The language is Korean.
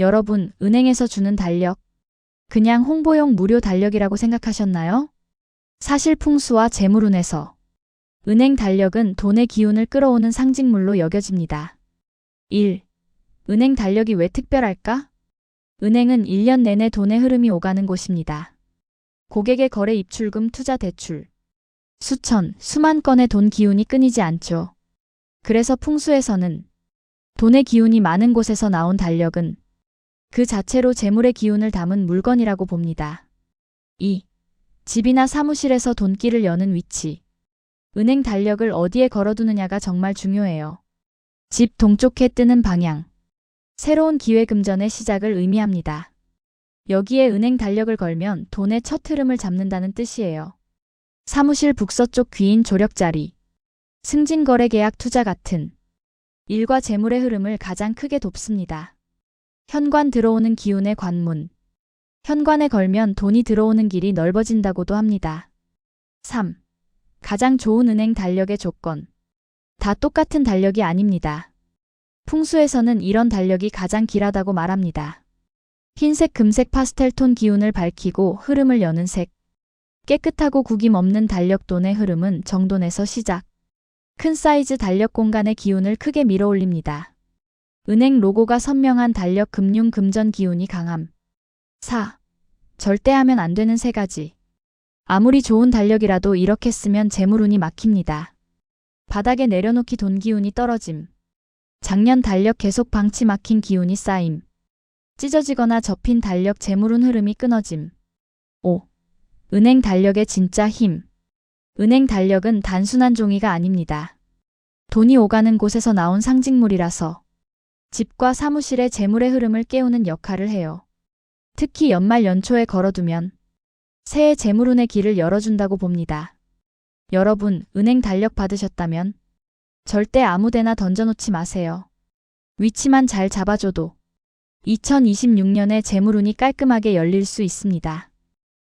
여러분, 은행에서 주는 달력. 그냥 홍보용 무료 달력이라고 생각하셨나요? 사실 풍수와 재물운에서 은행 달력은 돈의 기운을 끌어오는 상징물로 여겨집니다. 1. 은행 달력이 왜 특별할까? 은행은 1년 내내 돈의 흐름이 오가는 곳입니다. 고객의 거래 입출금 투자 대출. 수천, 수만 건의 돈 기운이 끊이지 않죠. 그래서 풍수에서는 돈의 기운이 많은 곳에서 나온 달력은 그 자체로 재물의 기운을 담은 물건이라고 봅니다. 2. 집이나 사무실에서 돈길을 여는 위치. 은행 달력을 어디에 걸어두느냐가 정말 중요해요. 집 동쪽에 뜨는 방향. 새로운 기회 금전의 시작을 의미합니다. 여기에 은행 달력을 걸면 돈의 첫 흐름을 잡는다는 뜻이에요. 사무실 북서쪽 귀인 조력자리. 승진 거래 계약 투자 같은 일과 재물의 흐름을 가장 크게 돕습니다. 현관 들어오는 기운의 관문. 현관에 걸면 돈이 들어오는 길이 넓어진다고도 합니다. 3. 가장 좋은 은행 달력의 조건. 다 똑같은 달력이 아닙니다. 풍수에서는 이런 달력이 가장 길하다고 말합니다. 흰색, 금색 파스텔 톤 기운을 밝히고 흐름을 여는 색. 깨끗하고 구김 없는 달력 돈의 흐름은 정돈에서 시작. 큰 사이즈 달력 공간의 기운을 크게 밀어 올립니다. 은행 로고가 선명한 달력 금융 금전 기운이 강함. 4. 절대 하면 안 되는 세 가지. 아무리 좋은 달력이라도 이렇게 쓰면 재물운이 막힙니다. 바닥에 내려놓기 돈 기운이 떨어짐. 작년 달력 계속 방치 막힌 기운이 쌓임. 찢어지거나 접힌 달력 재물운 흐름이 끊어짐. 5. 은행 달력의 진짜 힘. 은행 달력은 단순한 종이가 아닙니다. 돈이 오가는 곳에서 나온 상징물이라서 집과 사무실의 재물의 흐름을 깨우는 역할을 해요. 특히 연말 연초에 걸어두면 새해 재물운의 길을 열어준다고 봅니다. 여러분, 은행 달력 받으셨다면 절대 아무데나 던져놓지 마세요. 위치만 잘 잡아줘도 2026년에 재물운이 깔끔하게 열릴 수 있습니다.